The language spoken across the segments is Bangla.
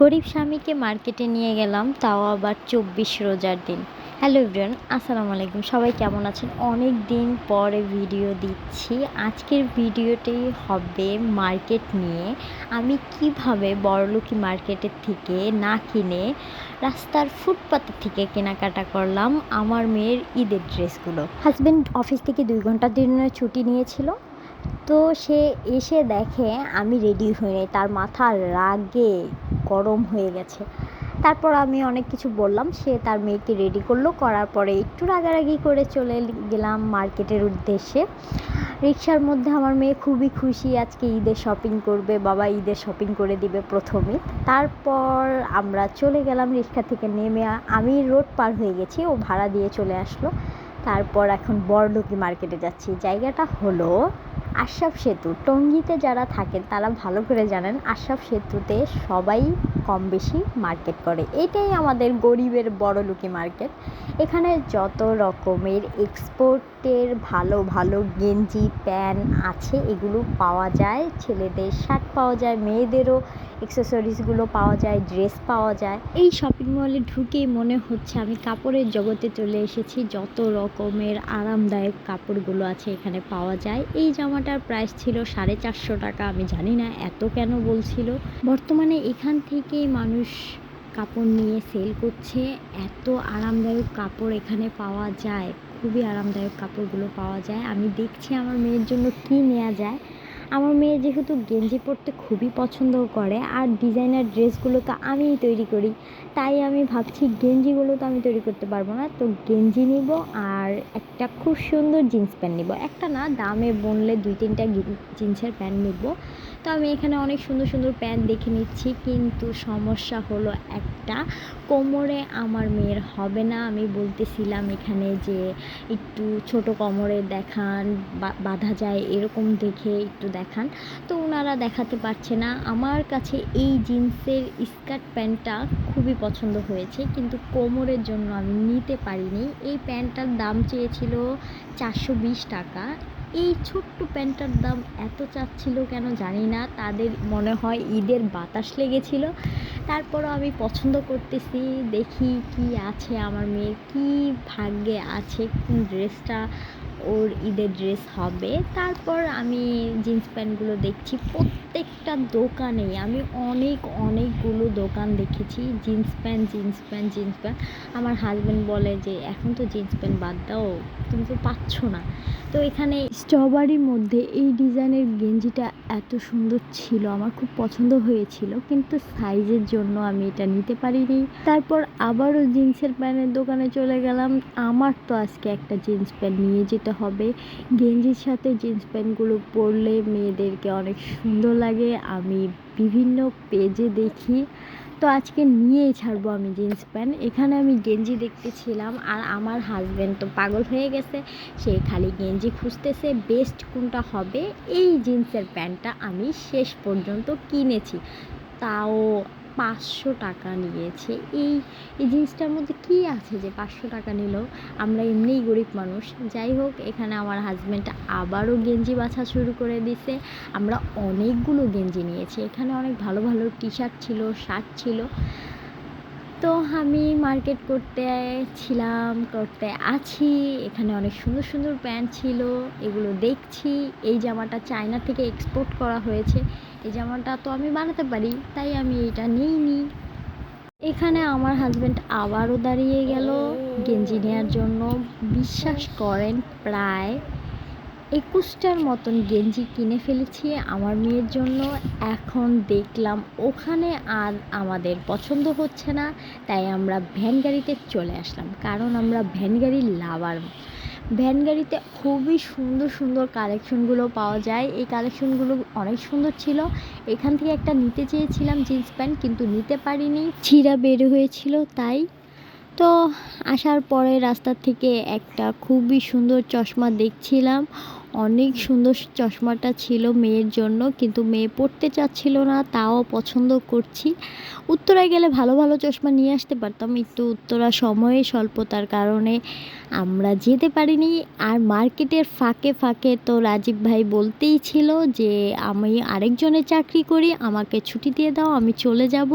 গরিব স্বামীকে মার্কেটে নিয়ে গেলাম, তাও আবার চব্বিশ রোজার দিন। হ্যালো এভরিওয়ান, আসসালামু আলাইকুম। সবাই কেমন আছেন? অনেক দিন পরে ভিডিও দিচ্ছি। আজকের ভিডিওটি হবে মার্কেট নিয়ে। আমি কীভাবে বড়লোকি মার্কেটের থেকে না কিনে রাস্তার ফুটপাতের থেকে কেনাকাটা করলাম আমার মেয়ের ঈদের ড্রেসগুলো। হাজব্যান্ড অফিস থেকে দুই ঘণ্টার জন্য ছুটি নিয়েছিল। তো সে এসে দেখে আমি রেডি হয়ে তার মাথা রাগে গরম হয়ে গেছে। তারপর আমি অনেক কিছু বললাম। সে তার মেয়েকে রেডি করল। করার পরে একটু রাগারাগি করে চলে গেলাম মার্কেটের উদ্দেশ্যে। রিক্সার মধ্যে আমার মেয়ে খুবই খুশি। আজকে ঈদের শপিং করবে। বাবা ঈদের শপিং করে দিবে প্রথমে। তারপর আমরা চলে গেলাম রিক্সা থেকে নেমে। আমি রোড পার হয়ে গেছি। ও ভাড়া দিয়ে চলে আসলো। তারপর এখন বড়লোকি মার্কেটে যাচ্ছি। জায়গাটা হলো আশরাফ সেতু। টঙ্গীতে যারা থাকেন, তারা ভালো করে জানেন আশরাফ সেতুতে সবাই কম বেশি মার্কেট করে। এটাই আমাদের গরিবের বড়লোকি মার্কেট। এখানে যত রকমের এক্সপোর্টের ভালো ভালো গেঞ্জি, প্যান্ট আছে, এগুলো পাওয়া যায়। ছেলেদের শার্ট পাওয়া যায়, মেয়েদেরও অ্যাক্সেসরিজগুলো পাওয়া যায় ড্রেস পাওয়া যায়। এই শপিং মলে ঢুকেই মনে হচ্ছে আমি কাপড়ের জগতে চলে এসেছি। যত রকমের আরামদায়ক কাপড়গুলো আছে এখানে পাওয়া যায়। এই জামাটার প্রাইস ছিল সাড়ে চারশো টাকা, আমি জানি না এত কেন বলছিল। বর্তমানে এখান থেকে মানুষ কাপড় নিয়ে সেল করছে। এত আরামদায়ক কাপড় এখানে পাওয়া যায়, খুবই আরামদায়ক কাপড়গুলো পাওয়া যায়। আমি দেখছি আমার মেয়ের জন্য কী নেওয়া যায়। আমার মেয়ে যেহেতু গেঞ্জি পরতে খুবই পছন্দ করে আর ডিজাইনার ড্রেসগুলো তো আমিই তৈরি করি, তাই আমি ভাবছি গেঞ্জিগুলো তো আমি তৈরি করতে পারব না। তো গেঞ্জি নিব আর একটা খুব সুন্দর জিন্স প্যান্ট নিব। একটা না দামে বনলে দুই তিনটা জিন্সের প্যান্ট নিব। তো আমি এখানে অনেক সুন্দর সুন্দর প্যান্ট দেখে নিচ্ছি, কিন্তু সমস্যা হলো একটা, কোমরে আমার মেয়ের হবে না। আমি বলতেছিলাম এখানে যে একটু ছোট কোমরে দেখান বাঁধা যায় এরকম দেখে একটু দেখান। তো ওনারা দেখাতে পারছে না। আমার কাছে এই জিন্সের স্কার্ট প্যান্টটা খুবই পছন্দ হয়েছে, কিন্তু কোমরের জন্য আমি নিতে পারিনি। এই প্যান্টটার দাম চেয়েছিল চারশো বিশ টাকা। এই ছোট্ট প্যান্টটার দাম এত চাচ্ছিল কেন জানি না। তাদের মনে হয় ঈদের বাতাস লেগেছিল। তারপরও আমি পছন্দ করতেছি, দেখি কি আছে আমার মেয়ের, কি ভাগ্যে আছে, কোন ড্রেসটা ওর ঈদের ড্রেস হবে। তারপর আমি জিন্স প্যান্টগুলো দেখছি। প্রত্যেকটা দোকানেই আমি অনেক, অনেকগুলো দোকান দেখেছি। Jeans pant jeans pant jeans pant. আমার হাজব্যান্ড বলে যে, এখন তো জিন্স প্যান্ট বাদ দাও, তুমি তো পাচ্ছ না। তো এখানে স্ট্রবেরির মধ্যে এই ডিজাইনের গেঞ্জিটা এত সুন্দর ছিল, আমার খুব পছন্দ হয়েছিল, কিন্তু সাইজের জন্য আমি এটা নিতে পারিনি। তারপর আবারও জিন্সের প্যান্টের দোকানে চলে গেলাম। আমার তো আজকে একটা জিন্স প্যান্ট নিয়ে যেতে হবে। গেঞ্জির সাথে জিন্স প্যান্টগুলো পরলে মেয়েদেরকে অনেক সুন্দর লাগে, আমি বিভিন্ন পেজে দেখি। তো আজকে নিয়েই ছাড়বো আমি জিন্স প্যান্ট এখানে আমি গেঞ্জি দেখতেছিলাম আর আমার হাজব্যান্ড তো পাগল হয়ে গেছে। সে খালি গেঞ্জি খুঁজতেছে বেস্ট কোনটা হবে? এই জিন্সের প্যান্টটা আমি শেষ পর্যন্ত কিনেছি। তাও পাঁচশো টাকা নিয়েছে। এই এই জিনিসটার মধ্যে কী আছে যে পাঁচশো টাকা নিল? আমরা এমনিই গরিব মানুষ। যাই হোক, এখানে আমার হাজব্যান্ড আবারও গেঞ্জি বাছা শুরু করে দিছে। আমরা অনেকগুলো গেঞ্জি নিয়েছি। এখানে অনেক ভালো ভালো টি শার্ট ছিল শার্ট ছিল। তো আমি মার্কেট করতে ছিলাম করতে আছি। এখানে অনেক সুন্দর সুন্দর প্যান্ট ছিল এগুলো দেখছি। এই জামাটা চায়না থেকে এক্সপোর্ট করা হয়েছে। এই জামাটা তো আমি বানাতে পারি তাই আমি এটা নিইনি। এখানে আমার হাজব্যান্ড আবারও দাঁড়িয়ে গেল। গেঞ্জি নেওয়ার জন্য বিশ্বাস করেন প্রায় একুশটার মতন গেঞ্জি কিনে ফেলেছি আমার মেয়ের জন্য। এখন দেখলাম ওখানে আর আমাদের পছন্দ হচ্ছে না, তাই আমরা ভ্যান গাড়িতে চলে আসলাম। কারণ আমরা ভ্যান গাড়ির লাভার। ভ্যান গাড়িতে খুবই সুন্দর সুন্দর কালেকশনগুলো পাওয়া যায়। এই কালেকশনগুলো অনেক সুন্দর ছিল। এখান থেকে একটা নিতে চেয়েছিলাম জিন্স প্যান্ট, কিন্তু নিতে পারিনি। ছিঁড়া বের হয়েছিল তাই। তো আসার পরে রাস্তা থেকে একটা খুবই সুন্দর চশমা দেখছিলাম। অনেক সুন্দর চশমাটা ছিল মেয়ের জন্য, কিন্তু মেয়ে পড়তে চাচ্ছিল না, তাও পছন্দ করছি। উত্তরায় গেলে ভালো ভালো চশমা নিয়ে আসতে পারতাম একটু উত্তরা সময়ে স্বল্পতার কারণে আমরা যেতে পারিনি। আর মার্কেটের ফাঁকে ফাঁকে তো রাজীব ভাই বলতেই ছিল যে, আমি আরেকজনের চাকরি করি, আমাকে ছুটি দিয়ে দাও, আমি চলে যাব।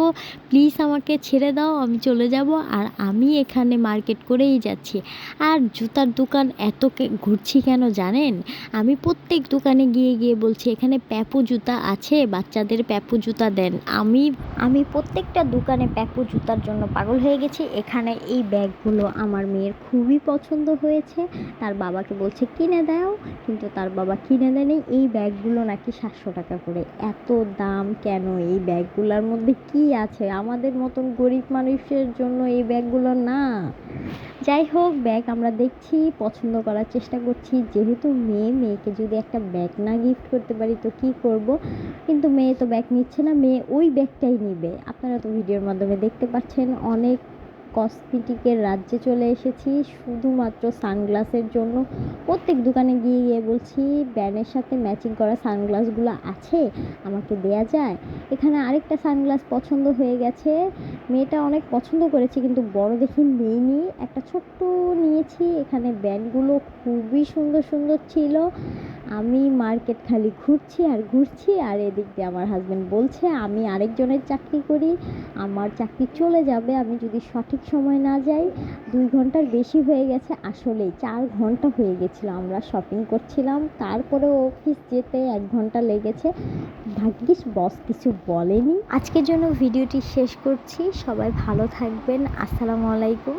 প্লিজ আমাকে ছেড়ে দাও, আমি চলে যাব। আর আমি এখানে মার্কেট করেই যাচ্ছি। আর জুতার দোকান এত ঘুরছি কেন জানেন? আমি প্রত্যেক দোকানে গিয়ে গিয়ে বলছি, এখানে প্যাপু জুতা আছে? বাচ্চাদের প্যাপু জুতা দেন। আমি আমি প্রত্যেকটা দোকানে প্যাপু জুতার জন্য পাগল হয়ে গেছি। এখানে এই ব্যাগগুলো আমার মেয়ের খুবই পছন্দ হয়েছে। তার বাবাকে বলছে, কিনে দাও। কিন্তু তার বাবা কিনে দেয়নি। এই ব্যাগগুলো নাকি সাতশো টাকা করে। এত দাম কেন? এই ব্যাগগুলোর মধ্যে কি আছে? আমাদের মতন গরিব মানুষের জন্য এই ব্যাগগুলো না। যাই হোক, ব্যাগ আমরা দেখছি, পছন্দ করার চেষ্টা করছি। যেহেতু মেয়ে মেয়েকে যদি একটা ব্যাগ না গিফট করতে পারি তো কি করব? কিন্তু মেয়ে তো ব্যাগ নিচ্ছে না, মেয়ে ওই ব্যাগটাই নিবে। আপনারা তো ভিডিওর মাধ্যমে দেখতে পাচ্ছেন অনেক কসমেটিকের রাজ্যে চলে এসেছি, শুধুমাত্র সানগ্লাসের জন্য। প্রত্যেক দোকানে গিয়ে গিয়ে বলছি ব্যানের সাথে ম্যাচিং করা সানগ্লাসগুলো আছে? আমাকে দেয়া যায়? এখানে আরেকটা সানগ্লাস পছন্দ হয়ে গেছে। মেয়েটা অনেক পছন্দ করেছে, কিন্তু বড় দেখে নেইনি। একটা ছোট্ট নিয়েছি, এখানে ব্যান্ডগুলো খুবই সুন্দর সুন্দর ছিল। আমি মার্কেট খালি ঘুরছি আর ঘুরছি আর এদিক দিয়ে আমার হাজব্যান্ড বলছে, আমি আরেকজনের চাকরি করি, আমার চাকরি চলে যাবে, আমি যদি সঠিক সময় না যাই, দুই ঘণ্টার বেশি হয়ে গেছে। আসলেই চার ঘণ্টা হয়ে গেছিল, আমরা শপিং করছিলাম, তারপরে অফিস যেতে এক ঘণ্টা লেগেছে। ভাগ্যিস বস কিছু বলেনি। আজকের জন্য ভিডিওটি শেষ করছি, সবাই ভালো থাকবেন, আসসালামু আলাইকুম।